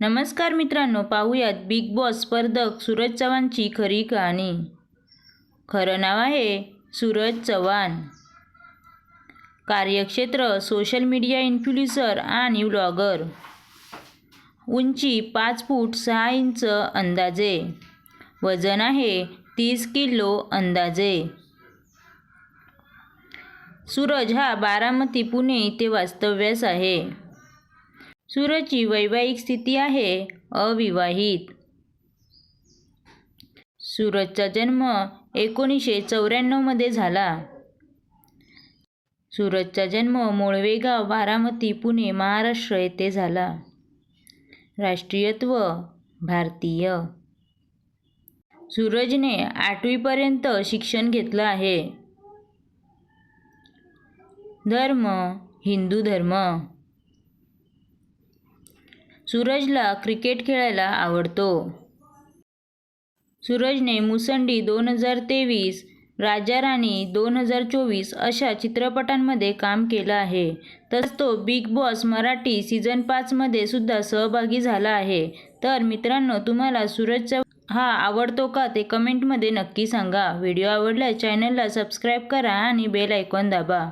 नमस्कार मित्रांनो पाहूयात बिग बॉस स्पर्धक सूरज चव्हाणची खरी कहाणी. खरं नाव आहे सूरज चव्हाण. कार्यक्षेत्र सोशल मीडिया इन्फ्लुएन्सर आणि व्लॉगर उंची पाच फूट सहा इंच अंदाजे. वजन आहे तीस किलो अंदाजे. सूरज हा बारामती पुणे इथे वास्तव्यास आहे. सूरजची वैवाहिक स्थिती आहे अविवाहित. सूरजचा जन्म एकोणीसशे चौऱ्याण्णवमध्ये झाला. सूरजचा जन्म मोळवेगाव बारामती पुणे महाराष्ट्र येथे झाला. राष्ट्रीयत्व भारतीय. सूरजने आठवीपर्यंत शिक्षण घेतलं आहे. धर्म हिंदू धर्म. सूरजला क्रिकेट खेळायला आवडतो. सूरजने मुसंडी दोन हजार तेवीस राजा राणी दोन हजार चोवीस अशा चित्रपटांमध्ये काम केलं आहे. तसंच तो बिग बॉस मराठी सीझन पाचमध्ये सुद्धा सहभागी झाला आहे. तर मित्रांनो तुम्हाला सूरजचा हा आवडतो का ते कमेंटमध्ये नक्की सांगा. व्हिडिओ आवडल्यास चॅनलला सबस्क्राईब करा आणि बेल आयकॉन दाबा.